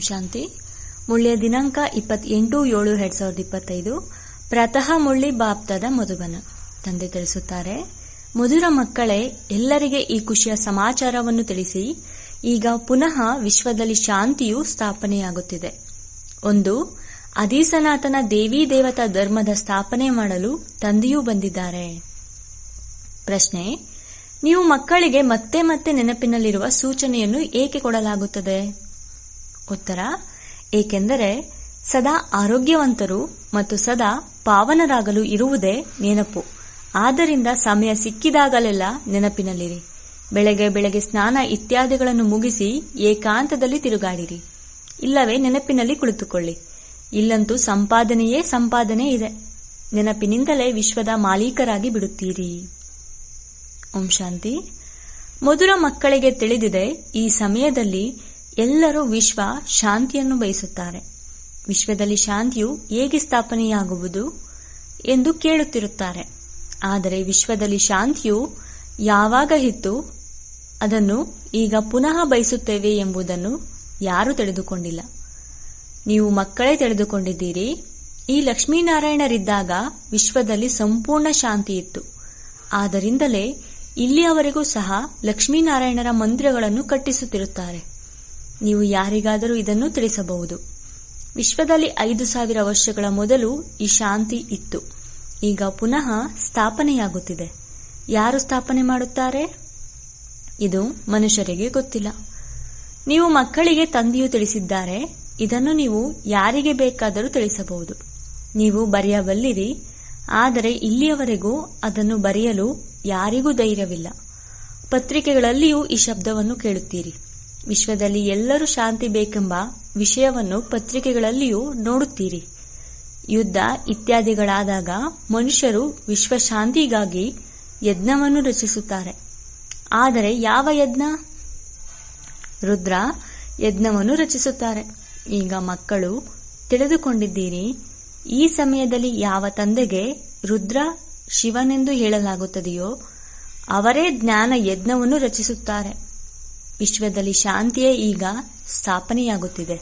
ಶಾಂತಿ. ಮುಳ್ಳಿಯ ದಿನಾಂಕ ಇಪ್ಪತ್ತೆಂಟು ಏಳು ಎರಡ್ ಸಾವಿರದ ಇಪ್ಪತ್ತೈದು. ಪ್ರತಃ ಮುಳ್ಳಿ ಬಾಪ್ತದ ಮಧುಬನ. ತಂದೆ ತಿಳಿಸುತ್ತಾರೆ, ಮಧುರ ಮಕ್ಕಳೇ, ಎಲ್ಲರಿಗೆ ಈ ಖುಷಿಯ ಸಮಾಚಾರವನ್ನು ತಿಳಿಸಿ. ಈಗ ಪುನಃ ವಿಶ್ವದಲ್ಲಿ ಶಾಂತಿಯು ಸ್ಥಾಪನೆಯಾಗುತ್ತಿದೆ. ಒಂದು ಅಧೀಸನಾಥನ ದೇವಿ ದೇವತಾ ಧರ್ಮದ ಸ್ಥಾಪನೆ ಮಾಡಲು ತಂದೆಯೂ ಬಂದಿದ್ದಾರೆ. ಪ್ರಶ್ನೆ, ನೀವು ಮಕ್ಕಳಿಗೆ ಮತ್ತೆ ಮತ್ತೆ ನೆನಪಿನಲ್ಲಿರುವ ಸೂಚನೆಯನ್ನು ಏಕೆ ಕೊಡಲಾಗುತ್ತದೆ? ಉತ್ತರ ಏಕೆಂದರೆ ಸದಾ ಆರೋಗ್ಯವಂತರು ಮತ್ತು ಸದಾ ಪಾವನರಾಗಲು ಇರುವುದೇ ನೆನಪು. ಆದ್ದರಿಂದ ಸಮಯ ಸಿಕ್ಕಿದಾಗಲೆಲ್ಲ ನೆನಪಿನಲ್ಲಿರಿ. ಬೆಳಗ್ಗೆ ಬೆಳಗ್ಗೆ ಸ್ನಾನ ಇತ್ಯಾದಿಗಳನ್ನು ಮುಗಿಸಿ ಏಕಾಂತದಲ್ಲಿ ತಿರುಗಾಡಿರಿ. ಇಲ್ಲವೇ ನೆನಪಿನಲ್ಲಿ ಕುಳಿತುಕೊಳ್ಳಿ. ಇಲ್ಲಂತೂ ಸಂಪಾದನೆಯೇ ಸಂಪಾದನೆ ಇದೆ. ನೆನಪಿನಿಂದಲೇ ವಿಶ್ವದ ಮಾಲೀಕರಾಗಿ ಬಿಡುತ್ತೀರಿ. ಓಂ ಶಾಂತಿ. ಮಧುರ ಮಕ್ಕಳಿಗೆ ತಿಳಿದಿದೆ, ಈ ಸಮಯದಲ್ಲಿ ಎಲ್ಲರೂ ವಿಶ್ವ ಶಾಂತಿಯನ್ನು ಬಯಸುತ್ತಾರೆ. ವಿಶ್ವದಲ್ಲಿ ಶಾಂತಿಯು ಹೇಗೆ ಸ್ಥಾಪನೆಯಾಗುವುದು ಎಂದು ಕೇಳುತ್ತಿರುತ್ತಾರೆ. ಆದರೆ ವಿಶ್ವದಲ್ಲಿ ಶಾಂತಿಯು ಯಾವಾಗ ಇತ್ತು, ಅದನ್ನು ಈಗ ಪುನಃ ಬಯಸುತ್ತೇವೆ ಎಂಬುದನ್ನು ಯಾರೂ ತಿಳಿದುಕೊಂಡಿಲ್ಲ. ನೀವು ಮಕ್ಕಳೇ ತಿಳಿದುಕೊಂಡಿದ್ದೀರಿ. ಈ ಲಕ್ಷ್ಮೀನಾರಾಯಣರಿದ್ದಾಗ ವಿಶ್ವದಲ್ಲಿ ಸಂಪೂರ್ಣ ಶಾಂತಿ ಇತ್ತು. ಆದ್ದರಿಂದಲೇ ಇಲ್ಲಿಯವರೆಗೂ ಸಹ ಲಕ್ಷ್ಮೀನಾರಾಯಣರ ಮಂದಿರಗಳನ್ನು ಕಟ್ಟಿಸುತ್ತಿರುತ್ತಾರೆ. ನೀವು ಯಾರಿಗಾದರೂ ಇದನ್ನು ತಿಳಿಸಬಹುದು. ವಿಶ್ವದಲ್ಲಿ ಐದು ಸಾವಿರ ವರ್ಷಗಳ ಮೊದಲು ಈ ಶಾಂತಿ ಇತ್ತು. ಈಗ ಪುನಃ ಸ್ಥಾಪನೆಯಾಗುತ್ತಿದೆ. ಯಾರು ಸ್ಥಾಪನೆ ಮಾಡುತ್ತಾರೆ? ಇದು ಮನುಷ್ಯರಿಗೆ ಗೊತ್ತಿಲ್ಲ. ನೀವು ಮಕ್ಕಳಿಗೆ ತಂದೆಯು ತಿಳಿಸಿದ್ದಾರೆ. ಇದನ್ನು ನೀವು ಯಾರಿಗೆ ಬೇಕಾದರೂ ತಿಳಿಸಬಹುದು. ನೀವು ಬರೆಯಬಲ್ಲಿರಿ. ಆದರೆ ಇಲ್ಲಿಯವರೆಗೂ ಅದನ್ನು ಬರೆಯಲು ಯಾರಿಗೂ ಧೈರ್ಯವಿಲ್ಲ. ಪತ್ರಿಕೆಗಳಲ್ಲಿಯೂ ಈ ಶಬ್ದವನ್ನು ಕೇಳುತ್ತೀರಿ. ವಿಶ್ವದಲ್ಲಿ ಎಲ್ಲರೂ ಶಾಂತಿ ಬೇಕೆಂಬ ವಿಷಯವನ್ನು ಪತ್ರಿಕೆಗಳಲ್ಲಿಯೂ ನೋಡುತ್ತೀರಿ. ಯುದ್ಧ ಇತ್ಯಾದಿಗಳಾದಾಗ ಮನುಷ್ಯರು ವಿಶ್ವ ಶಾಂತಿಗಾಗಿ ಯಜ್ಞವನ್ನು ರಚಿಸುತ್ತಾರೆ. ಆದರೆ ಯಾವ ಯಜ್ಞ? ರುದ್ರ ಯಜ್ಞವನ್ನು ರಚಿಸುತ್ತಾರೆ. ಈಗ ಮಕ್ಕಳು ತಿಳಿದುಕೊಂಡಿದ್ದೀರಿ, ಈ ಸಮಯದಲ್ಲಿ ಯಾವ ತಂದೆಗೆ ರುದ್ರ ಶಿವನೆಂದು ಹೇಳಲಾಗುತ್ತದೆಯೋ, ಅವರೇ ಜ್ಞಾನ ಯಜ್ಞವನ್ನು ರಚಿಸುತ್ತಾರೆ. ವಿಶ್ವದಲ್ಲಿ ಶಾಂತಿಯೇ ಈಗ ಸ್ಥಾಪನೆಯಾಗುತ್ತಿದೆ.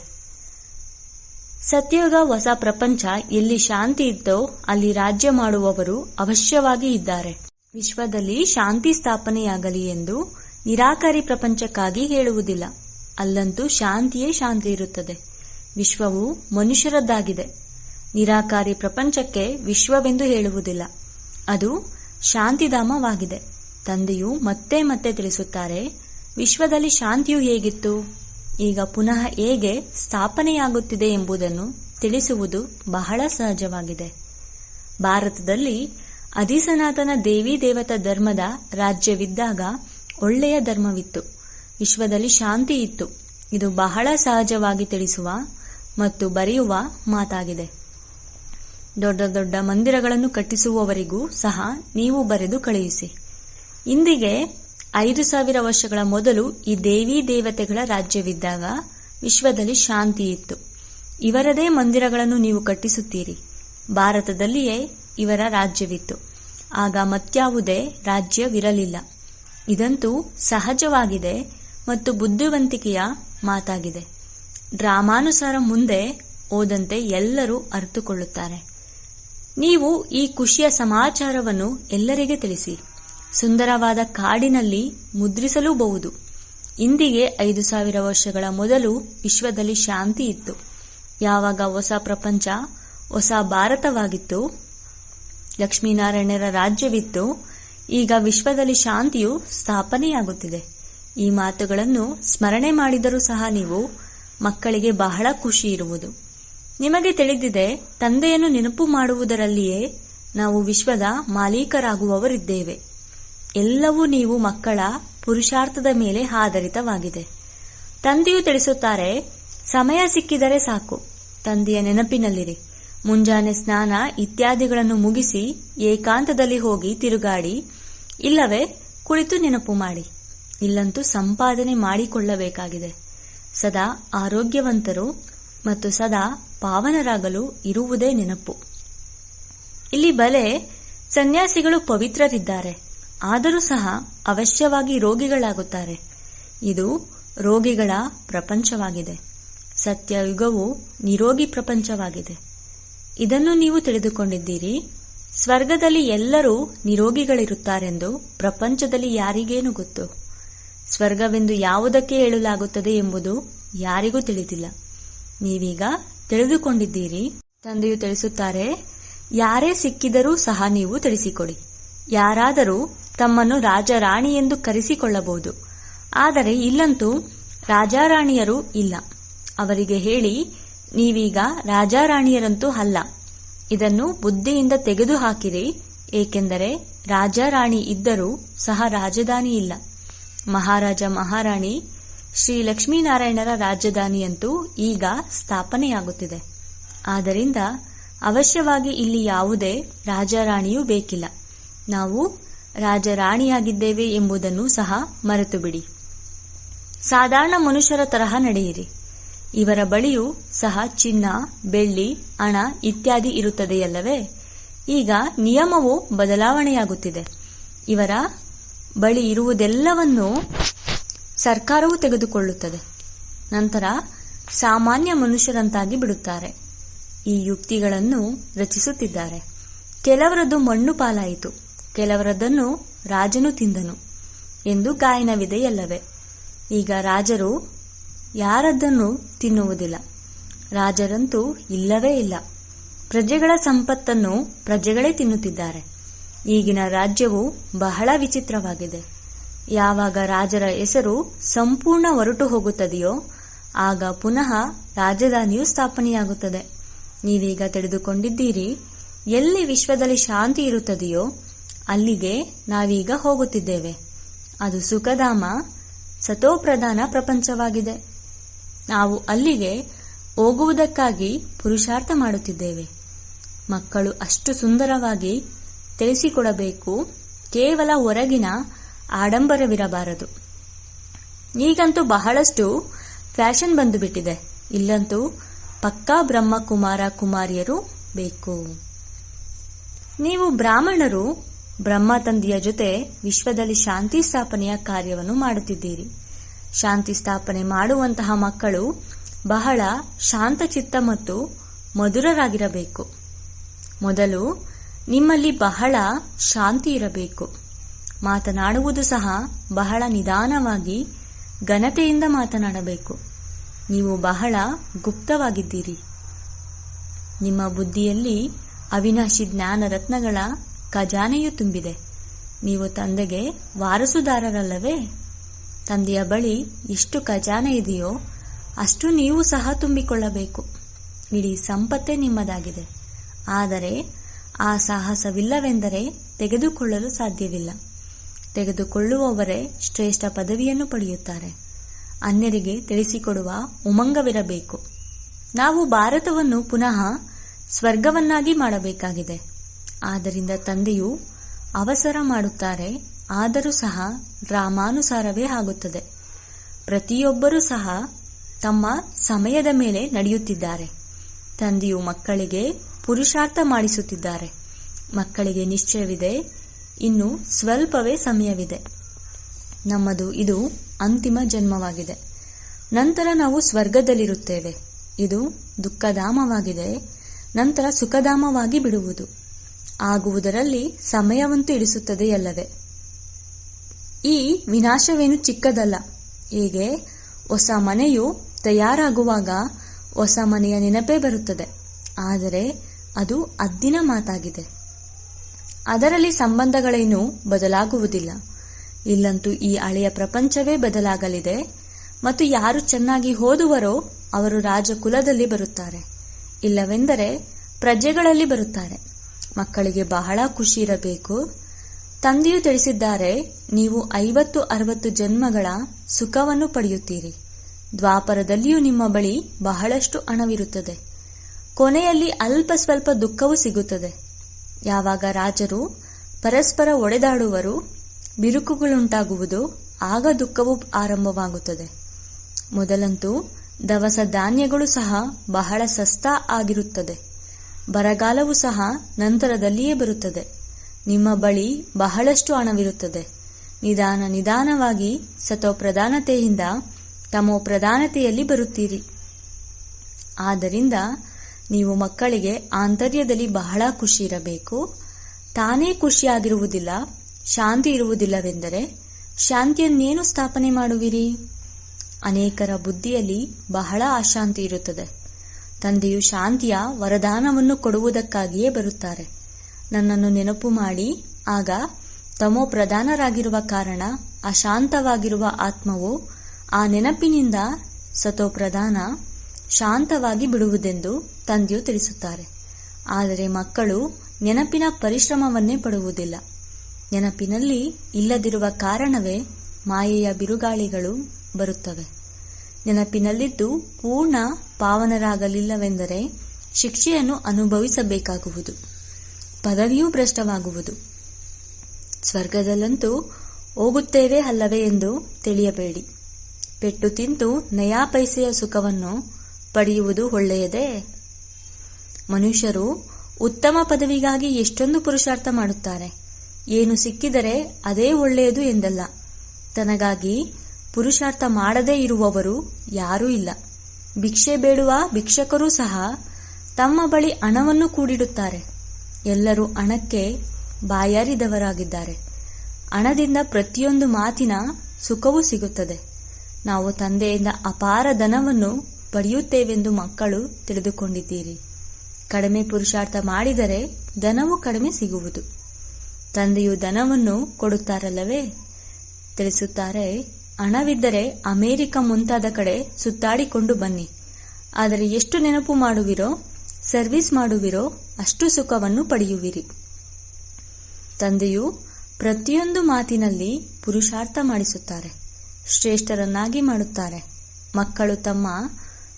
ಸತ್ಯಯುಗ ಹೊಸ ಪ್ರಪಂಚ ಎಲ್ಲಿ ಶಾಂತಿ ಇತ್ತೋ ಅಲ್ಲಿ ರಾಜ್ಯ ಮಾಡುವವರು ಅವಶ್ಯವಾಗಿ ಇದ್ದಾರೆ. ವಿಶ್ವದಲ್ಲಿ ಶಾಂತಿ ಸ್ಥಾಪನೆಯಾಗಲಿ ಎಂದು ನಿರಾಕಾರಿ ಪ್ರಪಂಚಕ್ಕಾಗಿ ಹೇಳುವುದಿಲ್ಲ. ಅಲ್ಲಂತೂ ಶಾಂತಿಯೇ ಶಾಂತಿ ಇರುತ್ತದೆ. ವಿಶ್ವವು ಮನುಷ್ಯರದ್ದಾಗಿದೆ. ನಿರಾಕಾರಿ ಪ್ರಪಂಚಕ್ಕೆ ವಿಶ್ವವೆಂದು ಹೇಳುವುದಿಲ್ಲ. ಅದು ಶಾಂತಿಧಾಮವಾಗಿದೆ. ತಂದೆಯು ಮತ್ತೆ ಮತ್ತೆ ತಿಳಿಸುತ್ತಾರೆ ವಿಶ್ವದಲ್ಲಿ ಶಾಂತಿಯು ಹೇಗಿತ್ತು? ಈಗ ಪುನಃ ಹೇಗೆ ಸ್ಥಾಪನೆಯಾಗುತ್ತಿದೆ ಎಂಬುದನ್ನು ತಿಳಿಸುವುದು ಬಹಳ ಸಹಜವಾಗಿದೆ. ಭಾರತದಲ್ಲಿ ಅಧಿಸನಾತನ ದೇವಿ ದೇವತಾ ಧರ್ಮದ ರಾಜ್ಯವಿದ್ದಾಗ ಒಳ್ಳೆಯ ಧರ್ಮವಿತ್ತು. ವಿಶ್ವದಲ್ಲಿ ಶಾಂತಿ ಇತ್ತು. ಇದು ಬಹಳ ಸಹಜವಾಗಿ ತಿಳಿಸುವ ಮತ್ತು ಬರೆಯುವ ಮಾತಾಗಿದೆ. ದೊಡ್ಡ ದೊಡ್ಡ ಮಂದಿರಗಳನ್ನು ಕಟ್ಟಿಸುವವರಿಗೂ ಸಹ ನೀವು ಬರೆದು ಕಳುಹಿಸಿ. ಇಂದಿಗೆ ಐದು ಸಾವಿರ ವರ್ಷಗಳ ಮೊದಲು ಈ ದೇವಿ ದೇವತೆಗಳ ರಾಜ್ಯವಿದ್ದಾಗ ವಿಶ್ವದಲ್ಲಿ ಶಾಂತಿ ಇತ್ತು. ಇವರದೇ ಮಂದಿರಗಳನ್ನು ನೀವು ಕಟ್ಟಿಸುತ್ತೀರಿ. ಭಾರತದಲ್ಲಿಯೇ ಇವರ ರಾಜ್ಯವಿತ್ತು. ಆಗ ಮತ್ಯಾವುದೇ ರಾಜ್ಯವಿರಲಿಲ್ಲ. ಇದಂತೂ ಸಹಜವಾಗಿದೆ ಮತ್ತು ಬುದ್ಧಿವಂತಿಕೆಯ ಮಾತಾಗಿದೆ. ಡ್ರಾಮಾನುಸಾರ ಮುಂದೆ ಓದಂತೆ ಎಲ್ಲರೂ ಅರ್ಥಕೊಳ್ಳುತ್ತಾರೆ ನೀವು ಈ ಖುಷಿಯ ಸಮಾಚಾರವನ್ನು ಎಲ್ಲರಿಗೆ ತಿಳಿಸಿ. ಸುಂದರವಾದ ಕಾಡಿನಲ್ಲಿ ಮುದ್ರಿಸಲೂಬಹುದು. ಇಂದಿಗೆ ಐದು ಸಾವಿರ ವರ್ಷಗಳ ಮೊದಲು ವಿಶ್ವದಲ್ಲಿ ಶಾಂತಿ ಇತ್ತು. ಯಾವಾಗ ಹೊಸ ಪ್ರಪಂಚ, ಹೊಸ ಭಾರತವಾಗಿತ್ತು, ಲಕ್ಷ್ಮೀನಾರಾಯಣರ ರಾಜ್ಯವಿತ್ತು, ಈಗ ವಿಶ್ವದಲ್ಲಿ ಶಾಂತಿಯು ಸ್ಥಾಪನೆಯಾಗುತ್ತಿದೆ. ಈ ಮಾತುಗಳನ್ನು ಸ್ಮರಣೆ ಮಾಡಿದರೂ ಸಹ ನೀವು ಮಕ್ಕಳಿಗೆ ಬಹಳ ಖುಷಿ ಇರುವುದು. ನಿಮಗೆ ತಿಳಿದಿದೆ, ತಂದೆಯನ್ನು ನೆನಪು ಮಾಡುವುದರಲ್ಲಿಯೇ ನಾವು ವಿಶ್ವದ ಮಾಲೀಕರಾಗುವವರಿದ್ದೇವೆ. ಎಲ್ಲವೂ ನೀವು ಮಕ್ಕಳ ಪುರುಷಾರ್ಥದ ಮೇಲೆ ಆಧಾರಿತವಾಗಿದೆ. ತಂದೆಯು ತಿಳಿಸುತ್ತಾರೆ, ಸಮಯ ಸಿಕ್ಕಿದರೆ ಸಾಕು, ತಂದೆಯ ನೆನಪಿನಲ್ಲಿರಿ. ಮುಂಜಾನೆ ಸ್ನಾನ ಇತ್ಯಾದಿಗಳನ್ನು ಮುಗಿಸಿ ಏಕಾಂತದಲ್ಲಿ ಹೋಗಿ ತಿರುಗಾಡಿ, ಇಲ್ಲವೇ ಕುಳಿತು ನೆನಪು ಮಾಡಿ. ಇಲ್ಲಂತೂ ಸಂಪಾದನೆ ಮಾಡಿಕೊಳ್ಳಬೇಕಾಗಿದೆ. ಸದಾ ಆರೋಗ್ಯವಂತರು ಮತ್ತು ಸದಾ ಪಾವನರಾಗಲು ಇರುವುದೇ ನೆನಪು. ಇಲ್ಲಿ ಬಲೆ ಸನ್ಯಾಸಿಗಳು ಪವಿತ್ರರಿದ್ದಾರೆ. ಆದರೂ ಸಹ ಅವಶ್ಯವಾಗಿ ರೋಗಿಗಳಾಗುತ್ತಾರೆ. ಇದು ರೋಗಿಗಳ ಪ್ರಪಂಚವಾಗಿದೆ. ಸತ್ಯಯುಗವು ನಿರೋಗಿ ಪ್ರಪಂಚವಾಗಿದೆ. ಇದನ್ನು ನೀವು ತಿಳಿದುಕೊಂಡಿದ್ದೀರಿ. ಸ್ವರ್ಗದಲ್ಲಿ ಎಲ್ಲರೂ ನಿರೋಗಿಗಳಿರುತ್ತಾರೆಂದು ಪ್ರಪಂಚದಲ್ಲಿ ಯಾರಿಗೇನು ಗೊತ್ತು. ಸ್ವರ್ಗವೆಂದು ಯಾವುದಕ್ಕೆ ಹೇಳಲಾಗುತ್ತದೆ ಎಂಬುದು ಯಾರಿಗೂ ತಿಳಿದಿಲ್ಲ. ನೀವೀಗ ತಿಳಿದುಕೊಂಡಿದ್ದೀರಿ. ತಂದೆಯು ತಿಳಿಸುತ್ತಾರೆ, ಯಾರೇ ಸಿಕ್ಕಿದರೂ ಸಹ ನೀವು ತಿಳಿಸಿಕೊಡಿ. ಯಾರಾದರೂ ತಮ್ಮನ್ನು ರಾಜರಾಣಿ ಎಂದು ಕರೆಸಿಕೊಳ್ಳಬಹುದು. ಆದರೆ ಇಲ್ಲಂತೂ ರಾಜಾರಾಣಿಯರು ಇಲ್ಲ. ಅವರಿಗೆ ಹೇಳಿ, ನೀವೀಗ ರಾಜಾರಾಣಿಯರಂತೂ ಅಲ್ಲ. ಇದನ್ನು ಬುದ್ಧಿಯಿಂದ ತೆಗೆದುಹಾಕಿರಿ, ಏಕೆಂದರೆ ರಾಜಾರಾಣಿ ಇದ್ದರೂ ಸಹ ರಾಜಧಾನಿ ಇಲ್ಲ. ಮಹಾರಾಜ ಮಹಾರಾಣಿ ಶ್ರೀ ಲಕ್ಷ್ಮೀನಾರಾಯಣರ ರಾಜಧಾನಿಯಂತೂ ಈಗ ಸ್ಥಾಪನೆಯಾಗುತ್ತಿದೆ. ಆದ್ದರಿಂದ ಅವಶ್ಯವಾಗಿ ಇಲ್ಲಿ ಯಾವುದೇ ರಾಜಾರಾಣಿಯೂ ಬೇಕಿಲ್ಲ. ನಾವು ರಾಜರಾಣಿಯಾಗಿದ್ದೇವೆ ಎಂಬುದನ್ನು ಸಹ ಮರೆತು ಬಿಡಿ ಸಾಧಾರಣ ಮನುಷ್ಯರ ತರಹ ನಡೆಯಿರಿ. ಇವರ ಬಳಿಯೂ ಸಹ ಚಿನ್ನ, ಬೆಳ್ಳಿ ಹಣ ಇತ್ಯಾದಿ ಇರುತ್ತದೆಯಲ್ಲವೇ? ಈಗ ನಿಯಮವು ಬದಲಾವಣೆಯಾಗುತ್ತಿದೆ. ಇವರ ಬಳಿ ಇರುವುದೆಲ್ಲವನ್ನೂ ಸರ್ಕಾರವು ತೆಗೆದುಕೊಳ್ಳುತ್ತದೆ. ನಂತರ ಸಾಮಾನ್ಯ ಮನುಷ್ಯರಂತಾಗಿ ಬಿಡುತ್ತಾರೆ. ಈ ಯುಕ್ತಿಗಳನ್ನು ರಚಿಸುತ್ತಿದ್ದಾರೆ. ಕೆಲವರದು ಮಣ್ಣು ಪಾಲಾಯಿತು. ಕೆಲವರದನ್ನು ರಾಜನು ತಿಂದನು ಎಂದು ಗಾಯನವಿದೆಯಲ್ಲವೇ ಈಗ ರಾಜರು ಯಾರದ್ದನ್ನು ತಿನ್ನುವುದಿಲ್ಲ. ರಾಜರಂತೂ ಇಲ್ಲವೇ ಇಲ್ಲ. ಪ್ರಜೆಗಳ ಸಂಪತ್ತನ್ನು ಪ್ರಜೆಗಳೇ ತಿನ್ನುತ್ತಿದ್ದಾರೆ. ಈಗಿನ ರಾಜ್ಯವು ಬಹಳ ವಿಚಿತ್ರವಾಗಿದೆ. ಯಾವಾಗ ರಾಜರ ಹೆಸರು ಸಂಪೂರ್ಣ ಹೊರಟು ಹೋಗುತ್ತದೆಯೋ, ಆಗ ಪುನಃ ರಾಜಧಾನಿಯು ಸ್ಥಾಪನೆಯಾಗುತ್ತದೆ. ನೀವೀಗ ತಿಳಿದುಕೊಂಡಿದ್ದೀರಿ, ಎಲ್ಲಿ ವಿಶ್ವದಲ್ಲಿ ಶಾಂತಿ ಇರುತ್ತದೆಯೋ ಅಲ್ಲಿಗೆ ನಾವೀಗ ಹೋಗುತ್ತಿದ್ದೇವೆ. ಅದು ಸುಖಧಾಮ, ಸತೋಪ್ರಧಾನ ಪ್ರಪಂಚವಾಗಿದೆ. ನಾವು ಅಲ್ಲಿಗೆ ಹೋಗುವುದಕ್ಕಾಗಿ ಪುರುಷಾರ್ಥ ಮಾಡುತ್ತಿದ್ದೇವೆ. ಮಕ್ಕಳು ಅಷ್ಟು ಸುಂದರವಾಗಿ ತಿಳಿಸಿಕೊಡಬೇಕು, ಕೇವಲ ಹೊರಗಿನ ಆಡಂಬರವಿರಬಾರದು. ಈಗಂತೂ ಬಹಳಷ್ಟು ಫ್ಯಾಷನ್ ಬಂದುಬಿಟ್ಟಿದೆ. ಇಲ್ಲಂತೂ ಪಕ್ಕಾ ಬ್ರಹ್ಮ ಕುಮಾರ ಕುಮಾರಿಯರು ಬೇಕು. ನೀವು ಬ್ರಾಹ್ಮಣರು ಬ್ರಹ್ಮ ತಂದೆಯ ಜೊತೆ ವಿಶ್ವದಲ್ಲಿ ಶಾಂತಿ ಸ್ಥಾಪನೆಯ ಕಾರ್ಯವನ್ನು ಮಾಡುತ್ತಿದ್ದೀರಿ. ಶಾಂತಿ ಸ್ಥಾಪನೆ ಮಾಡುವಂತಹ ಮಕ್ಕಳು ಬಹಳ ಶಾಂತಚಿತ್ತ ಮತ್ತು ಮಧುರರಾಗಿರಬೇಕು. ಮೊದಲು ನಿಮ್ಮಲ್ಲಿ ಬಹಳ ಶಾಂತಿ ಇರಬೇಕು. ಮಾತನಾಡುವುದು ಸಹ ಬಹಳ ನಿಧಾನವಾಗಿ, ಘನತೆಯಿಂದ ಮಾತನಾಡಬೇಕು. ನೀವು ಬಹಳ ಗುಪ್ತವಾಗಿದ್ದೀರಿ. ನಿಮ್ಮ ಬುದ್ಧಿಯಲ್ಲಿ ಅವಿನಾಶಿ ಜ್ಞಾನ ರತ್ನಗಳ ಖಜಾನೆಯು ತುಂಬಿದೆ. ನೀವು ತಂದೆಗೆ ವಾರಸುದಾರರಲ್ಲವೇ? ತಂದೆಯ ಬಳಿ ಎಷ್ಟು ಖಜಾನೆ ಇದೆಯೋ ಅಷ್ಟು ನೀವು ಸಹ ತುಂಬಿಕೊಳ್ಳಬೇಕು. ಇಡೀ ಸಂಪತ್ತೇ ನಿಮ್ಮದಾಗಿದೆ. ಆದರೆ ಆ ಸಾಹಸವಿಲ್ಲವೆಂದರೆ ತೆಗೆದುಕೊಳ್ಳಲು ಸಾಧ್ಯವಿಲ್ಲ. ತೆಗೆದುಕೊಳ್ಳುವವರೇ ಶ್ರೇಷ್ಠ ಪದವಿಯನ್ನು ಪಡೆಯುತ್ತಾರೆ. ಅನ್ಯರಿಗೆ ತಿಳಿಸಿಕೊಡುವ ಉಮಂಗವಿರಬೇಕು. ನಾವು ಭಾರತವನ್ನು ಪುನಃ ಸ್ವರ್ಗವನ್ನಾಗಿ ಮಾಡಬೇಕಾಗಿದೆ. ಆದ್ದರಿಂದ ತಂದೆಯು ಅವಸರ ಮಾಡುತ್ತಾರೆ, ಆದರೂ ಸಹ ರಾಮಾನುಸಾರವೇ ಆಗುತ್ತದೆ. ಪ್ರತಿಯೊಬ್ಬರೂ ಸಹ ತಮ್ಮ ಸಮಯದ ಮೇಲೆ ನಡೆಯುತ್ತಿದ್ದಾರೆ. ತಂದೆಯು ಮಕ್ಕಳಿಗೆ ಪುರುಷಾರ್ಥ ಮಾಡಿಸುತ್ತಿದ್ದಾರೆ. ಮಕ್ಕಳಿಗೆ ನಿಶ್ಚಯವಿದೆ, ಇನ್ನು ಸ್ವಲ್ಪವೇ ಸಮಯವಿದೆ. ನಮ್ಮದು ಇದು ಅಂತಿಮ ಜನ್ಮವಾಗಿದೆ. ನಂತರ ನಾವು ಸ್ವರ್ಗದಲ್ಲಿರುತ್ತೇವೆ. ಇದು ದುಃಖಧಾಮವಾಗಿದೆ. ನಂತರ ಸುಖಧಾಮವಾಗಿ ಬಿಡುವುದು. ಆಗುವುದರಲ್ಲಿ ಸಮಯವಂತೂ ಇಡಿಸುತ್ತದೆಯಲ್ಲವೇ ಈ ವಿನಾಶವೇನು ಚಿಕ್ಕದಲ್ಲ. ಹೀಗೆ ಹೊಸ ಮನೆಯು ತಯಾರಾಗುವಾಗ ಹೊಸ ಮನೆಯ ನೆನಪೇ ಬರುತ್ತದೆ. ಆದರೆ ಅದು ಅದ್ದಿನ ಮಾತಾಗಿದೆ. ಅದರಲ್ಲಿ ಸಂಬಂಧಗಳೇನೂ ಬದಲಾಗುವುದಿಲ್ಲ. ಇಲ್ಲಂತೂ ಈ ಹಳೆಯ ಪ್ರಪಂಚವೇ ಬದಲಾಗಲಿದೆ ಮತ್ತು ಯಾರು ಚೆನ್ನಾಗಿ ಓದುವರೋ ಅವರು ರಾಜಕುಲದಲ್ಲಿ ಬರುತ್ತಾರೆ. ಇಲ್ಲವೆಂದರೆ ಪ್ರಜೆಗಳಲ್ಲಿ ಬರುತ್ತಾರೆ. ಮಕ್ಕಳಿಗೆ ಬಹಳ ಖುಷಿ ಇರಬೇಕು ತಂದೆಯು ತಿಳಿಸಿದ್ದಾರೆ, ನೀವು ಐವತ್ತು ಅರವತ್ತು ಜನ್ಮಗಳ ಸುಖವನ್ನು ಪಡೆಯುತ್ತೀರಿ. ದ್ವಾಪರದಲ್ಲಿಯೂ ನಿಮ್ಮ ಬಳಿ ಬಹಳಷ್ಟು ಹಣವಿರುತ್ತದೆ. ಕೊನೆಯಲ್ಲಿ ಅಲ್ಪ ಸ್ವಲ್ಪ ದುಃಖವೂ ಸಿಗುತ್ತದೆ. ಯಾವಾಗ ರಾಜರು ಪರಸ್ಪರ ಒಡೆದಾಡುವರು, ಬಿರುಕುಗಳುಂಟಾಗುವುದು, ಆಗ ದುಃಖವು ಆರಂಭವಾಗುತ್ತದೆ. ಮೊದಲಂತೂ ದವಸ ಧಾನ್ಯಗಳು ಸಹ ಬಹಳ ಸಸ್ತಾ ಆಗಿರುತ್ತದೆ. ಬರಗಾಲವೂ ಸಹ ನಂತರದಲ್ಲಿಯೇ ಬರುತ್ತದೆ. ನಿಮ್ಮ ಬಳಿ ಬಹಳಷ್ಟು ಹಣವಿರುತ್ತದೆ. ನಿಧಾನ ನಿಧಾನವಾಗಿ ಸತೋ ಪ್ರಧಾನತೆಯಿಂದ ತಮೋ ಪ್ರಧಾನತೆಯಲ್ಲಿ ಬರುತ್ತೀರಿ. ಆದ್ದರಿಂದ ನೀವು ಮಕ್ಕಳಿಗೆ ಆಂತರ್ಯದಲ್ಲಿ ಬಹಳ ಖುಷಿ ಇರಬೇಕು ತಾನೇ ಖುಷಿಯಾಗಿರುವುದಿಲ್ಲ ಶಾಂತಿ ಇರುವುದಿಲ್ಲವೆಂದರೆ ಶಾಂತಿಯನ್ನೇನು ಸ್ಥಾಪನೆ ಮಾಡುವಿರಿ? ಅನೇಕರ ಬುದ್ಧಿಯಲ್ಲಿ ಬಹಳ ಅಶಾಂತಿ ಇರುತ್ತದೆ ತಂದೆಯು ಶಾಂತಿಯ ವರದಾನವನ್ನು ಕೊಡುವುದಕ್ಕಾಗಿಯೇ ಬರುತ್ತಾರೆ. ನನ್ನನ್ನು ನೆನಪು ಮಾಡಿ, ಆಗ ತಮೋ ಪ್ರಧಾನರಾಗಿರುವ ಕಾರಣ ಅಶಾಂತವಾಗಿರುವ ಆತ್ಮವು ಆ ನೆನಪಿನಿಂದ ಸತೋ ಪ್ರಧಾನ ಶಾಂತವಾಗಿ ಬಿಡುವುದೆಂದು ತಂದೆಯು ತಿಳಿಸುತ್ತಾರೆ. ಆದರೆ ಮಕ್ಕಳು ನೆನಪಿನ ಪರಿಶ್ರಮವನ್ನೇ ಪಡುವುದಿಲ್ಲ. ನೆನಪಿನಲ್ಲಿ ಇಲ್ಲದಿರುವ ಕಾರಣವೇ ಮಾಯೆಯ ಬಿರುಗಾಳಿಗಳು ಬರುತ್ತವೆ. ನೆನಪಿನಲ್ಲಿದ್ದು ಪೂರ್ಣ ಪಾವನರಾಗಲಿಲ್ಲವೆಂದರೆ ಶಿಕ್ಷೆಯನ್ನು ಅನುಭವಿಸಬೇಕಾಗುವುದು, ಪದವಿಯೂ ಭ್ರಷ್ಟವಾಗುವುದು. ಸ್ವರ್ಗದಲ್ಲಂತೂ ಹೋಗುತ್ತೇವೆ ಅಲ್ಲವೇ ಎಂದು ತಿಳಿಯಬೇಡಿ. ಪೆಟ್ಟು ತಿಂದು ನಯಾ ಪೈಸೆಯ ಸುಖವನ್ನು ಪಡೆಯುವುದು ಒಳ್ಳೆಯದೇ? ಮನುಷ್ಯರು ಉತ್ತಮ ಪದವಿಗಾಗಿ ಎಷ್ಟೊಂದು ಪುರುಷಾರ್ಥ ಮಾಡುತ್ತಾರೆ. ಏನು ಸಿಕ್ಕಿದರೆ ಅದೇ ಒಳ್ಳೆಯದು ಎಂದಲ್ಲ. ತನಗಾಗಿ ಪುರುಷಾರ್ಥ ಮಾಡದೇ ಇರುವವರು ಯಾರೂ ಇಲ್ಲ. ಭಿಕ್ಷೆ ಬೇಡುವ ಭಿಕ್ಷಕರೂ ಸಹ ತಮ್ಮ ಬಳಿ ಹಣವನ್ನು ಕೂಡಿಡುತ್ತಾರೆ. ಎಲ್ಲರೂ ಹಣಕ್ಕೆ ಬಾಯಾರಿದವರಾಗಿದ್ದಾರೆ. ಹಣದಿಂದ ಪ್ರತಿಯೊಂದು ಮಾತಿನ ಸುಖವೂ ಸಿಗುತ್ತದೆ. ನಾವು ತಂದೆಯಿಂದ ಅಪಾರ ಧನವನ್ನು ಪಡೆಯುತ್ತೇವೆಂದು ಮಕ್ಕಳು ತಿಳಿದುಕೊಂಡಿದ್ದೀರಿ. ಕಡಿಮೆ ಪುರುಷಾರ್ಥ ಮಾಡಿದರೆ ಧನವು ಕಡಿಮೆ ಸಿಗುವುದು. ತಂದೆಯು ಧನವನ್ನು ಕೊಡುತ್ತಾರಲ್ಲವೇ? ತಿಳಿಸುತ್ತಾರೆ ಹಣವಿದ್ದರೆ ಅಮೆರಿಕ ಮುಂತಾದ ಕಡೆ ಸುತ್ತಾಡಿಕೊಂಡು ಬನ್ನಿ. ಆದರೆ ಎಷ್ಟು ನೆನಪು ಮಾಡುವಿರೋ, ಸರ್ವಿಸ್ ಮಾಡುವಿರೋ ಅಷ್ಟು ಸುಖವನ್ನು ಪಡೆಯುವಿರಿ. ತಂದೆಯು ಪ್ರತಿಯೊಂದು ಮಾತಿನಲ್ಲಿ ಪುರುಷಾರ್ಥ ಮಾಡಿಸುತ್ತಾರೆ, ಶ್ರೇಷ್ಠರನ್ನಾಗಿ ಮಾಡುತ್ತಾರೆ. ಮಕ್ಕಳು ತಮ್ಮ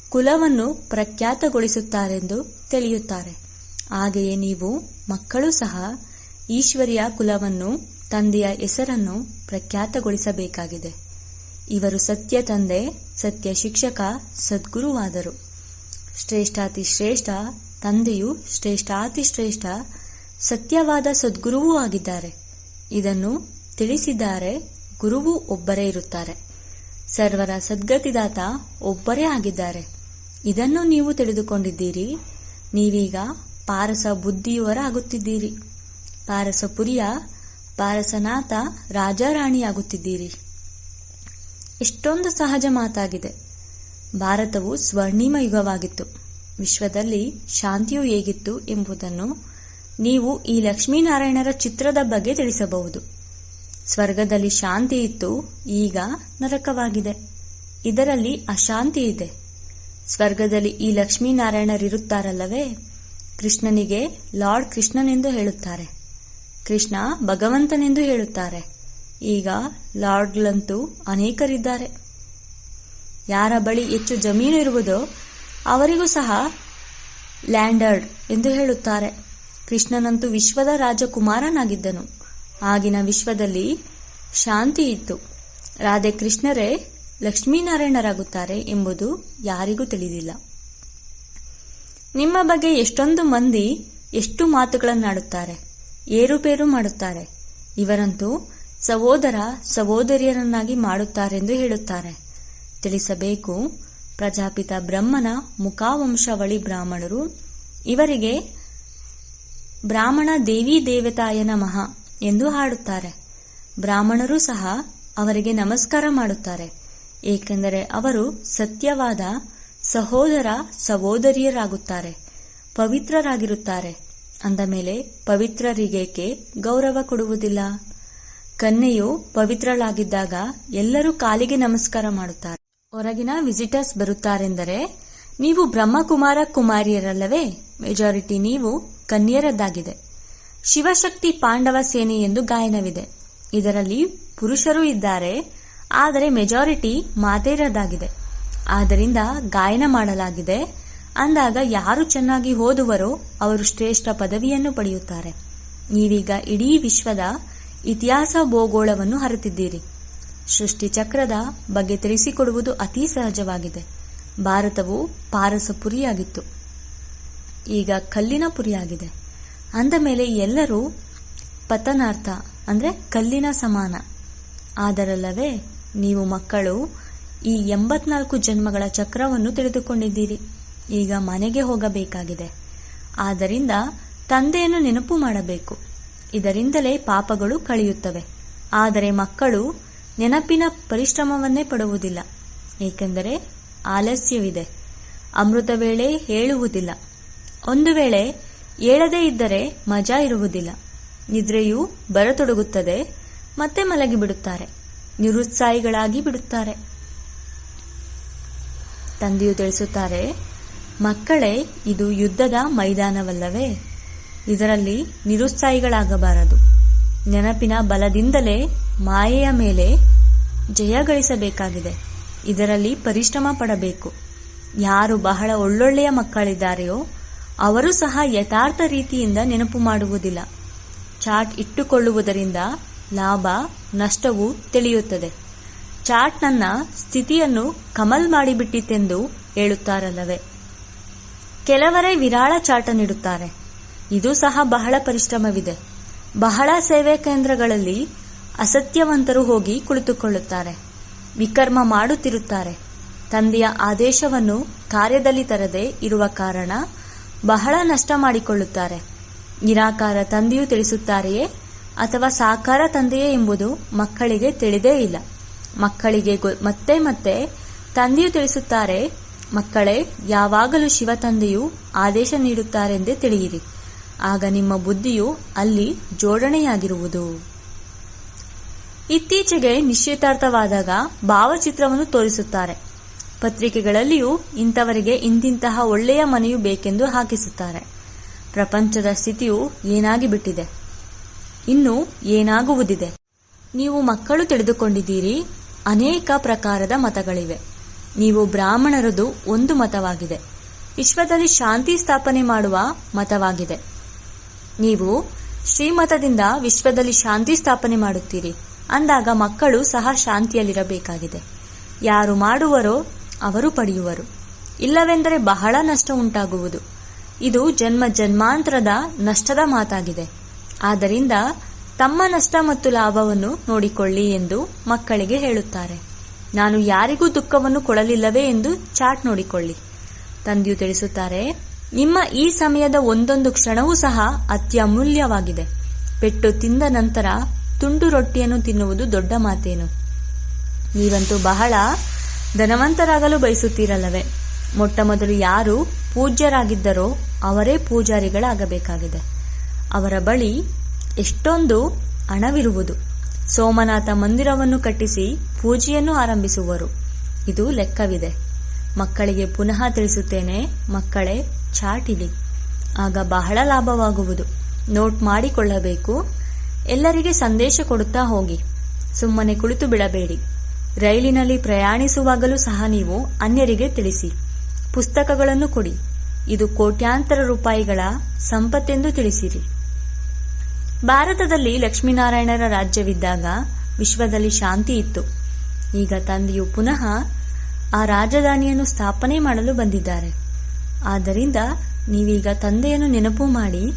ಕುಲವನ್ನು ಪ್ರಖ್ಯಾತಗೊಳಿಸುತ್ತಾರೆಂದು ತಿಳಿಯುತ್ತಾರೆ. ಹಾಗೆಯೇ ನೀವು ಮಕ್ಕಳು ಸಹ ಈಶ್ವರಿಯ ಕುಲವನ್ನು, ತಂದೆಯ ಹೆಸರನ್ನು ಪ್ರಖ್ಯಾತಗೊಳಿಸಬೇಕಾಗಿದೆ. ಇವರು ಸತ್ಯ ತಂದೆ, ಸತ್ಯ ಶಿಕ್ಷಕ, ಸದ್ಗುರುವಾದರು. ಶ್ರೇಷ್ಠಾತಿ ಶ್ರೇಷ್ಠ, ತಂದೆಯು ಶ್ರೇಷ್ಠಾತಿ ಶ್ರೇಷ್ಠ, ಸತ್ಯವಾದ ಸದ್ಗುರುವೂ ಆಗಿದ್ದಾರೆ. ಇದನ್ನು ತಿಳಿಸಿದ್ದಾರೆ ಗುರುವು ಒಬ್ಬರೇ ಇರುತ್ತಾರೆ. ಸರ್ವರ ಸದ್ಗತಿದಾತ ಒಬ್ಬರೇ ಆಗಿದ್ದಾರೆ. ಇದನ್ನು ನೀವು ತಿಳಿದುಕೊಂಡಿದ್ದೀರಿ. ನೀವೀಗ ಪಾರಸ ಬುದ್ಧಿಯವರ ಆಗುತ್ತಿದ್ದೀರಿ ಪಾರಸಪುರಿಯ ಪಾರಸನಾಥ, ರಾಜಾರಾಣಿಯಾಗುತ್ತಿದ್ದೀರಿ. ಎಷ್ಟೊಂದು ಸಹಜ ಮಾತಾಗಿದೆ. ಭಾರತವು ಸ್ವರ್ಣಿಮ ಯುಗವಾಗಿತ್ತು. ವಿಶ್ವದಲ್ಲಿ ಶಾಂತಿಯು ಹೇಗಿತ್ತು ಎಂಬುದನ್ನು ನೀವು ಈ ಲಕ್ಷ್ಮೀನಾರಾಯಣರ ಚಿತ್ರದ ಬಗ್ಗೆ ತಿಳಿಸಬಹುದು. ಸ್ವರ್ಗದಲ್ಲಿ ಶಾಂತಿ ಇತ್ತು ಈಗ ನರಕವಾಗಿದೆ. ಇದರಲ್ಲಿ ಅಶಾಂತಿ ಇದೆ. ಸ್ವರ್ಗದಲ್ಲಿ ಈ ಲಕ್ಷ್ಮೀನಾರಾಯಣರಿರುತ್ತಾರಲ್ಲವೇ? ಕೃಷ್ಣನಿಗೆ ಲಾರ್ಡ್ ಕೃಷ್ಣನೆಂದು ಹೇಳುತ್ತಾರೆ. ಕೃಷ್ಣ ಭಗವಂತನೆಂದು ಹೇಳುತ್ತಾರೆ. ಈಗ ಲಾರ್ಡ್ಗಳಂತೂ ಅನೇಕರಿದ್ದಾರೆ. ಯಾರ ಬಳಿ ಹೆಚ್ಚು ಜಮೀನು ಇರುವುದೋ ಅವರಿಗೂ ಸಹ ಲ್ಯಾಂಡರ್ಡ್ ಎಂದು ಹೇಳುತ್ತಾರೆ. ಕೃಷ್ಣನಂತೂ ವಿಶ್ವದ ರಾಜಕುಮಾರನಾಗಿದ್ದನು. ಆಗಿನ ವಿಶ್ವದಲ್ಲಿ ಶಾಂತಿ ಇತ್ತು. ರಾಧೆ ಕೃಷ್ಣರೇ, ಲಕ್ಷ್ಮೀನಾರಾಯಣರಾಗುತ್ತಾರೆ ಎಂಬುದು ಯಾರಿಗೂ ತಿಳಿದಿಲ್ಲ. ನಿಮ್ಮ ಬಗ್ಗೆ ಎಷ್ಟೊಂದು ಮಂದಿ ಎಷ್ಟು ಮಾತುಗಳನ್ನಾಡುತ್ತಾರೆ, ಏರುಪೇರು ಮಾಡುತ್ತಾರೆ. ಇವರಂತೂ ಸಹೋದರ ಸಹೋದರಿಯರನ್ನಾಗಿ ಮಾಡುತ್ತಾರೆಂದು ಹೇಳುತ್ತಾರೆ. ತಿಳಿಸಬೇಕು, ಪ್ರಜಾಪಿತ ಬ್ರಹ್ಮನ ಮುಖಾವಂಶವಳಿ ಬ್ರಾಹ್ಮಣರು, ಇವರಿಗೆ ಬ್ರಾಹ್ಮಣ ದೇವಿ ದೇವತಾಯ ನಮಃ ಎಂದು ಹಾಡುತ್ತಾರೆ. ಬ್ರಾಹ್ಮಣರು ಸಹ ಅವರಿಗೆ ನಮಸ್ಕಾರ ಮಾಡುತ್ತಾರೆ. ಏಕೆಂದರೆ ಅವರು ಸತ್ಯವಾದ ಸಹೋದರ ಸಹೋದರಿಯರಾಗುತ್ತಾರೆ, ಪವಿತ್ರರಾಗಿರುತ್ತಾರೆ. ಅಂದ ಮೇಲೆ ಪವಿತ್ರರಿಗೇಕೆ ಗೌರವ ಕೊಡುವುದಿಲ್ಲ? ಕನ್ಯೆಯು ಪವಿತ್ರಳಾಗಿದ್ದಾಗ ಎಲ್ಲರೂ ಕಾಲಿಗೆ ನಮಸ್ಕಾರ ಮಾಡುತ್ತಾರೆ. ಹೊರಗಿನ ವಿಸಿಟರ್ಸ್ ಬರುತ್ತಾರೆಂದರೆ, ನೀವು ಬ್ರಹ್ಮಕುಮಾರ ಕುಮಾರಿಯರಲ್ಲವೇ? ಮೆಜಾರಿಟಿ ನೀವು ಕನ್ಯರದ್ದಾಗಿದೆ ಶಿವಶಕ್ತಿ ಪಾಂಡವ ಸೇನೆ ಎಂದು ಗಾಯನವಿದೆ. ಇದರಲ್ಲಿ ಪುರುಷರು ಇದ್ದಾರೆ, ಆದರೆ ಮೆಜಾರಿಟಿ ಮಾತೆಯರದ್ದಾಗಿದೆ ಆದ್ದರಿಂದ ಗಾಯನ ಮಾಡಲಾಗಿದೆ. ಅಂದಾಗ ಯಾರು ಚೆನ್ನಾಗಿ ಓದುವರೋ ಅವರು ಶ್ರೇಷ್ಠ ಪದವಿಯನ್ನು ಪಡೆಯುತ್ತಾರೆ. ನೀವೀಗ ಇಡೀ ವಿಶ್ವದ ಇತಿಹಾಸ ಭೂಗೋಳವನ್ನು ಹರತಿದ್ದೀರಿ. ಸೃಷ್ಟಿ ಚಕ್ರದ ಬಗ್ಗೆ ತಿಳಿಸಿಕೊಡುವುದು ಅತಿ ಸಹಜವಾಗಿದೆ. ಭಾರತವು ಪಾರಸಪುರಿಯಾಗಿತ್ತು ಈಗ ಕಲ್ಲಿನ ಪುರಿಯಾಗಿದೆ. ಅಂದ ಮೇಲೆ ಎಲ್ಲರೂ ಪತನಾರ್ಥ, ಅಂದರೆ ಕಲ್ಲಿನ ಸಮಾನ. ಆದರಲ್ಲವೇ ನೀವು ಮಕ್ಕಳು ಈ ಎಂಬತ್ನಾಲ್ಕು ಜನ್ಮಗಳ ಚಕ್ರವನ್ನು ತಿಳಿದುಕೊಂಡಿದ್ದೀರಿ. ಈಗ ಮನೆಗೆ ಹೋಗಬೇಕಾಗಿದೆ. ಆದ್ದರಿಂದ ತಂದೆಯನ್ನು ನೆನಪು ಮಾಡಬೇಕು. ಇದರಿಂದಲೇ ಪಾಪಗಳು ಕಳೆಯುತ್ತವೆ. ಆದರೆ ಮಕ್ಕಳು ನೆನಪಿನ ಪರಿಶ್ರಮವನ್ನೇ ಪಡುವುದಿಲ್ಲ. ಏಕೆಂದರೆ ಆಲಸ್ಯವಿದೆ. ಅಮೃತ ವೇಳೆ ಹೇಳುವುದಿಲ್ಲ. ಒಂದು ವೇಳೆ ಏಳದೇ ಇದ್ದರೆ ಮಜಾ ಇರುವುದಿಲ್ಲ. ನಿದ್ರೆಯು ಬರತೊಡಗುತ್ತದೆ, ಮತ್ತೆ ಮಲಗಿಬಿಡುತ್ತಾರೆ. ನಿರುತ್ಸಾಹಿಗಳಾಗಿ ಬಿಡುತ್ತಾರೆ. ತಂದೆಯು ತಿಳಿಸುತ್ತಾರೆ, ಮಕ್ಕಳೇ, ಇದು ಯುದ್ಧದ ಮೈದಾನವಲ್ಲವೇ? ಇದರಲ್ಲಿ ನಿರುತ್ಸಾಹಿಗಳಾಗಬಾರದು. ನೆನಪಿನ ಬಲದಿಂದಲೇ ಮಾಯೆಯ ಮೇಲೆ ಜಯ ಗಳಿಸಬೇಕಾಗಿದೆ. ಇದರಲ್ಲಿ ಪರಿಶ್ರಮ ಪಡಬೇಕು. ಯಾರು ಬಹಳ ಒಳ್ಳೊಳ್ಳೆಯ ಮಕ್ಕಳಿದ್ದಾರೆಯೋ ಅವರು ಸಹ ಯಥಾರ್ಥ ರೀತಿಯಿಂದ ನೆನಪು ಮಾಡುವುದಿಲ್ಲ. ಚಾಟ್ ಇಟ್ಟುಕೊಳ್ಳುವುದರಿಂದ ಲಾಭ, ನಷ್ಟವೂ ತಿಳಿಯುತ್ತದೆ. ಚಾಟ್ ನನ್ನ ಸ್ಥಿತಿಯನ್ನು ಕಮಲ್ ಮಾಡಿಬಿಟ್ಟಿತೆಂದು ಹೇಳುತ್ತಾರಲ್ಲವೇ. ಕೆಲವರೇ ವಿರಾಳ ಚಾಟ ನೀಡುತ್ತಾರೆ. ಇದು ಸಹ ಬಹಳ ಪರಿಶ್ರಮವಿದೆ. ಬಹಳ ಸೇವೆ ಕೇಂದ್ರಗಳಲ್ಲಿ ಅಸತ್ಯವಂತರು ಹೋಗಿ ಕುಳಿತುಕೊಳ್ಳುತ್ತಾರೆ. ವಿಕರ್ಮ ಮಾಡುತ್ತಿರುತ್ತಾರೆ. ತಂದೆಯ ಆದೇಶವನ್ನು ಕಾರ್ಯದಲ್ಲಿ ತರದೆ ಇರುವ ಕಾರಣ ಬಹಳ ನಷ್ಟ ಮಾಡಿಕೊಳ್ಳುತ್ತಾರೆ. ನಿರಾಕಾರ ತಂದೆಯು ತಿಳಿಸುತ್ತಾರೆಯೇ ಅಥವಾ ಸಾಕಾರ ತಂದೆಯೇ ಎಂಬುದು ಮಕ್ಕಳಿಗೆ ತಿಳಿದೇ ಇಲ್ಲ. ಮಕ್ಕಳಿಗೆ ಮತ್ತೆ ಮತ್ತೆ ತಂದೆಯು ತಿಳಿಸುತ್ತಾರೆ, ಮಕ್ಕಳೇ, ಯಾವಾಗಲೂ ಶಿವ ತಂದೆಯು ಆದೇಶ ನೀಡುತ್ತಾರೆಂದೇ ತಿಳಿಯಿರಿ. ಆಗ ನಿಮ್ಮ ಬುದ್ಧಿಯು ಅಲ್ಲಿ ಜೋಡಣೆಯಾಗಿರುವುದು. ಇತ್ತೀಚೆಗೆ ನಿಶ್ಚಿತಾರ್ಥವಾದಾಗ ಭಾವಚಿತ್ರವನ್ನು ತೋರಿಸುತ್ತಾರೆ. ಪತ್ರಿಕೆಗಳಲ್ಲಿಯೂ ಇಂಥವರಿಗೆ ಇಂತಿಂತಹ ಒಳ್ಳೆಯ ಮನೆಯು ಬೇಕೆಂದು ಹಾಕಿಸುತ್ತಾರೆ. ಪ್ರಪಂಚದ ಸ್ಥಿತಿಯು ಏನಾಗಿ ಬಿಟ್ಟಿದೆ? ಇನ್ನು ಏನಾಗುವುದಿದೆ? ನೀವು ಮಕ್ಕಳು ತಿಳಿದುಕೊಂಡಿದ್ದೀರಿ, ಅನೇಕ ಪ್ರಕಾರದ ಮತಗಳಿವೆ. ನೀವು ಬ್ರಾಹ್ಮಣರದು ಒಂದು ಮತವಾಗಿದೆ. ವಿಶ್ವದಲ್ಲಿ ಶಾಂತಿ ಸ್ಥಾಪನೆ ಮಾಡುವ ಮತವಾಗಿದೆ. ನೀವು ಶ್ರೀಮತದಿಂದ ವಿಶ್ವದಲ್ಲಿ ಶಾಂತಿ ಸ್ಥಾಪನೆ ಮಾಡುತ್ತೀರಿ. ಅಂದಾಗ ಮಕ್ಕಳು ಸಹ ಶಾಂತಿಯಲ್ಲಿರಬೇಕಾಗಿದೆ. ಯಾರು ಮಾಡುವರೋ ಅವರು ಪಡೆಯುವರು. ಇಲ್ಲವೆಂದರೆ ಬಹಳ ನಷ್ಟ ಉಂಟಾಗುವುದು. ಇದು ಜನ್ಮ ಜನ್ಮಾಂತರದ ನಷ್ಟದ ಮಾತಾಗಿದೆ. ಆದ್ದರಿಂದ ತಮ್ಮ ನಷ್ಟ ಮತ್ತು ಲಾಭವನ್ನು ನೋಡಿಕೊಳ್ಳಿ ಎಂದು ಮಕ್ಕಳಿಗೆ ಹೇಳುತ್ತಾರೆ. ನಾನು ಯಾರಿಗೂ ದುಃಖವನ್ನು ಕೊಡಲಿಲ್ಲವೇ ಎಂದು ಚಾಟ್ ನೋಡಿಕೊಳ್ಳಿ. ತಂದೆಯು ತಿಳಿಸುತ್ತಾರೆ ನಿಮ್ಮ ಈ ಸಮಯದ ಒಂದೊಂದು ಕ್ಷಣವೂ ಸಹ ಅತ್ಯಮೂಲ್ಯವಾಗಿದೆ. ಪೆಟ್ಟು ತಿಂದ ನಂತರ ತುಂಡು ರೊಟ್ಟಿಯನ್ನು ತಿನ್ನುವುದು ದೊಡ್ಡ ಮಾತೇನು. ನೀವಂತೂ ಬಹಳ ಧನವಂತರಾಗಲು ಬಯಸುತ್ತೀರಲ್ಲವೇ? ಮೊಟ್ಟ ಮೊದಲು ಯಾರು ಪೂಜ್ಯರಾಗಿದ್ದರೋ ಅವರೇ ಪೂಜಾರಿಗಳಾಗಬೇಕಾಗಿದೆ. ಅವರ ಬಳಿ ಎಷ್ಟೊಂದು ಹಣವಿರುವುದು. ಸೋಮನಾಥ ಮಂದಿರವನ್ನು ಕಟ್ಟಿಸಿ ಪೂಜೆಯನ್ನು ಆರಂಭಿಸುವರು. ಇದು ಲೆಕ್ಕವಿದೆ. ಮಕ್ಕಳಿಗೆ ಪುನಃ ತಿಳಿಸುತ್ತೇನೆ, ಮಕ್ಕಳೇ ಚಾಟಿಲಿ. ಆಗ ಬಹಳ ಲಾಭವಾಗುವುದು. ನೋಟ್ ಮಾಡಿಕೊಳ್ಳಬೇಕು. ಎಲ್ಲರಿಗೆ ಸಂದೇಶ ಕೊಡುತ್ತಾ ಹೋಗಿ. ಸುಮ್ಮನೆ ಕುಳಿತು ಬಿಡಬೇಡಿ. ರೈಲಿನಲ್ಲಿ ಪ್ರಯಾಣಿಸುವಾಗಲೂ ಸಹ ನೀವು ಅನ್ಯರಿಗೆ ತಿಳಿಸಿ. ಪುಸ್ತಕಗಳನ್ನು ಕೊಡಿ. ಇದು ಕೋಟ್ಯಾಂತರ ರೂಪಾಯಿಗಳ ಸಂಪತ್ತೆಂದು ತಿಳಿಸಿರಿ. ಭಾರತದಲ್ಲಿ ಲಕ್ಷ್ಮೀನಾರಾಯಣರ ರಾಜ್ಯವಿದ್ದಾಗ ವಿಶ್ವದಲ್ಲಿ ಶಾಂತಿ ಇತ್ತು. ಈಗ ತಂದೆಯು ಪುನಃ ಆ ರಾಜಧಾನಿಯನ್ನು ಸ್ಥಾಪನೆ ಮಾಡಲು ಬಂದಿದ್ದಾರೆ. ಆದ್ದರಿಂದ ನೀವೀಗ ತಂದೆಯನ್ನು ನೆನಪು ಮಾಡಿ,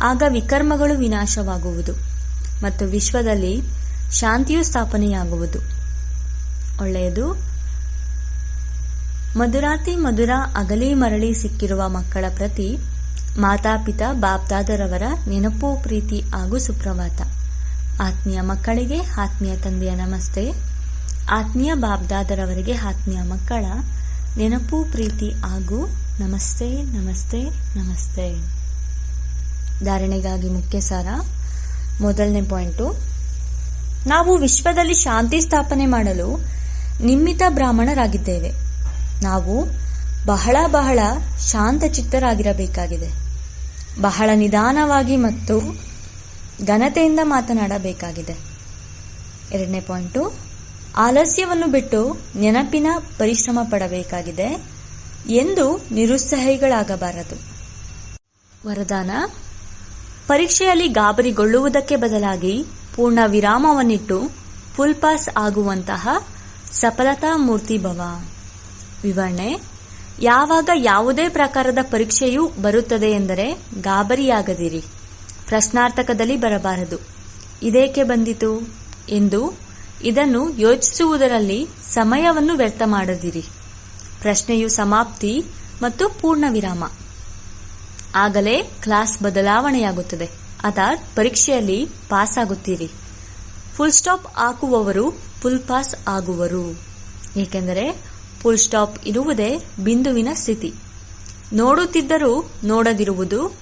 ಆಗ ವಿಕರ್ಮಗಳು ವಿನಾಶವಾಗುವುದು ಮತ್ತು ವಿಶ್ವದಲ್ಲಿ ಶಾಂತಿಯು ಸ್ಥಾಪನೆಯಾಗುವುದು. ಒಳ್ಳೆಯದು. ಮಧುರಾತಿ ಮಧುರ ಅಗಲಿ ಮರಳಿ ಸಿಕ್ಕಿರುವ ಮಕ್ಕಳ ಪ್ರತಿ ಮಾತಾಪಿತ ಬಾಪ್ದಾದರವರ ನೆನಪು, ಪ್ರೀತಿ ಹಾಗೂ ಸುಪ್ರಭಾತ. ಆತ್ಮೀಯ ಮಕ್ಕಳಿಗೆ ಆತ್ಮೀಯ ತಂದೆಯ ನಮಸ್ತೆ. ಆತ್ಮೀಯ ಬಾಬ್ದಾದರವರಿಗೆ ಆತ್ಮೀಯ ಮಕ್ಕಳ ನೆನಪು, ಪ್ರೀತಿ ಹಾಗೂ ನಮಸ್ತೆ ನಮಸ್ತೆ ನಮಸ್ತೆ. ಧಾರಣೆಗಾಗಿ ಮುಖ್ಯ ಸಾರ, ಮೊದಲನೇ ಪಾಯಿಂಟು. ನಾವು ವಿಶ್ವದಲ್ಲಿ ಶಾಂತಿ ಸ್ಥಾಪನೆ ಮಾಡಲು ನಿಮ್ಮಿತ ಬ್ರಾಹ್ಮಣರಾಗಿದ್ದೇವೆ. ನಾವು ಬಹಳ ಬಹಳ ಶಾಂತಚಿತ್ತರಾಗಿರಬೇಕಾಗಿದೆ ಬಹಳ ನಿಧಾನವಾಗಿ ಮತ್ತು ಘನತೆಯಿಂದ ಮಾತನಾಡಬೇಕಾಗಿದೆ. ಎರಡನೇ ಪಾಯಿಂಟು, ಆಲಸ್ಯವನ್ನು ಬಿಟ್ಟು ನೆನಪಿನ ಪರಿಶ್ರಮ ಪಡಬೇಕಾಗಿದೆ. ಎಂದು ನಿರುತ್ಸಾಹಿಗಳಾಗಬಾರದು. ವರದಾನ, ಪರೀಕ್ಷೆಯಲ್ಲಿ ಗಾಬರಿಗೊಳ್ಳುವುದಕ್ಕೆ ಬದಲಾಗಿ ಪೂರ್ಣ ವಿರಾಮವನ್ನಿಟ್ಟು ಫುಲ್ ಪಾಸ್ ಆಗುವಂತಹ ಸಫಲತಾ ಮೂರ್ತಿ ಭವ. ವಿವರಣೆ, ಯಾವಾಗ ಯಾವುದೇ ಪ್ರಕಾರದ ಪರೀಕ್ಷೆಯೂ ಬರುತ್ತದೆ ಎಂದರೆ ಗಾಬರಿಯಾಗದಿರಿ. ಪ್ರಶ್ನಾರ್ಥಕದಲ್ಲಿ ಬರಬಾರದು. ಇದೇಕೆ ಬಂದಿತು? ಎಂದು ಇದನ್ನು ಯೋಚಿಸುವುದರಲ್ಲಿ ಸಮಯವನ್ನು ವ್ಯರ್ಥ ಮಾಡದಿರಿ. ಪ್ರಶ್ನೆಯು ಸಮಾಪ್ತಿ ಮತ್ತು ಪೂರ್ಣ ವಿರಾಮ. ಆಗಲೇ ಕ್ಲಾಸ್ ಬದಲಾವಣೆಯಾಗುತ್ತದೆ. ಅರ್ಥಾತ್ ಪರೀಕ್ಷೆಯಲ್ಲಿ ಪಾಸ್ ಆಗುತ್ತೀರಿ ಫುಲ್ ಸ್ಟಾಪ್ ಹಾಕುವವರು ಫುಲ್ ಪಾಸ್ ಆಗುವರು. ಏಕೆಂದರೆ ಫುಲ್ ಸ್ಟಾಪ್ ಇರುವುದೇ ಬಿಂದುವಿನ ಸ್ಥಿತಿ. ನೋಡುತ್ತಿದ್ದರೂ ನೋಡದಿರುವುದು,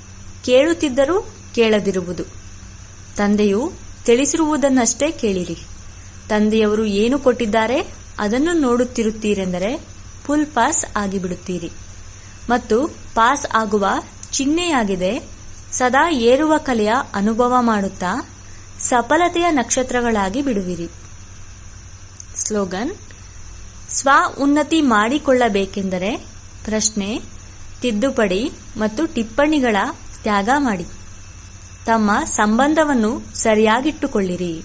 ಕೇಳುತ್ತಿದ್ದರೂ ಕೇಳದಿರುವುದು. ತಂದೆಯು ತಿಳಿಸಿರುವುದನ್ನಷ್ಟೇ ಕೇಳಿರಿ. ತಂದೆಯವರು ಏನು ಕೊಟ್ಟಿದ್ದಾರೆ ಅದನ್ನು ನೋಡುತ್ತಿರುತ್ತೀರೆಂದರೆ ಫುಲ್ ಪಾಸ್ ಆಗಿಬಿಡುತ್ತೀರಿ. ಮತ್ತು ಪಾಸ್ ಆಗುವ ಚಿಹ್ನೆಯಾಗಿದೆ. ಸದಾ ಏರುವ ಕಲೆಯ ಅನುಭವ ಮಾಡುತ್ತಾ ಸಫಲತೆಯ ನಕ್ಷತ್ರಗಳಾಗಿ ಬಿಡುವಿರಿ. ಸ್ಲೋಗನ್, ಸ್ವ ಉನ್ನತಿ ಮಾಡಿಕೊಳ್ಳಬೇಕೆಂದರೆ ಪ್ರಶ್ನೆ, ತಿದ್ದುಪಡಿ ಮತ್ತು ಟಿಪ್ಪಣಿಗಳ ತ್ಯಾಗ ಮಾಡಿ. ತಮ್ಮ ಸಂಬಂಧವನ್ನು ಸರಿಯಾಗಿಟ್ಟುಕೊಳ್ಳಿರಿ.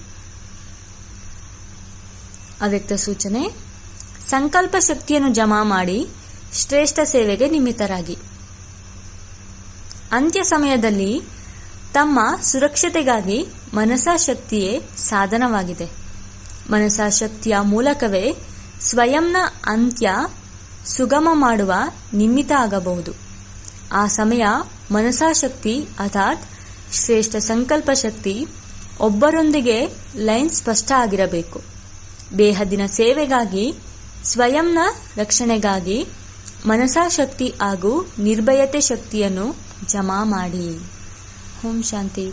ಅವ್ಯಕ್ತ ಸೂಚನೆ ಸಂಕಲ್ಪ ಶಕ್ತಿಯನ್ನು ಜಮಾ ಮಾಡಿ ಶ್ರೇಷ್ಠ ಸೇವೆಗೆ ನಿಮಿತ್ತರಾಗಿ. ಅಂತ್ಯ ಸಮಯದಲ್ಲಿ ತಮ್ಮ ಸುರಕ್ಷತೆಗಾಗಿ ಮನಸಾ ಶಕ್ತಿಯೇ ಸಾಧನವಾಗಿದೆ. ಮನಸಾ ಶಕ್ತಿಯ ಮೂಲಕವೇ ಸ್ವಯಂನ ಅಂತ್ಯ ಸುಗಮ ಮಾಡುವ ನಿಮಿತ್ತ ಆಗಬಹುದು. ಆ ಸಮಯ ಮನಸಾ ಶಕ್ತಿ ಅರ್ಥಾತ್ ಶ್ರೇಷ್ಠ ಸಂಕಲ್ಪ ಶಕ್ತಿ ಒಬ್ಬರೊಂದಿಗೆ ಲೈನ್ ಸ್ಪಷ್ಟ ಆಗಿರಬೇಕು. ದೇಹದಿನ ಸೇವೆಗಾಗಿ ಸ್ವಯಂನ ರಕ್ಷಣೆಗಾಗಿ ಮನಸಾಶಕ್ತಿ ಹಾಗೂ ನಿರ್ಭಯತೆ ಶಕ್ತಿಯನ್ನು ಜಮಾ ಮಾಡಿ. ಓಂ ಶಾಂತಿ.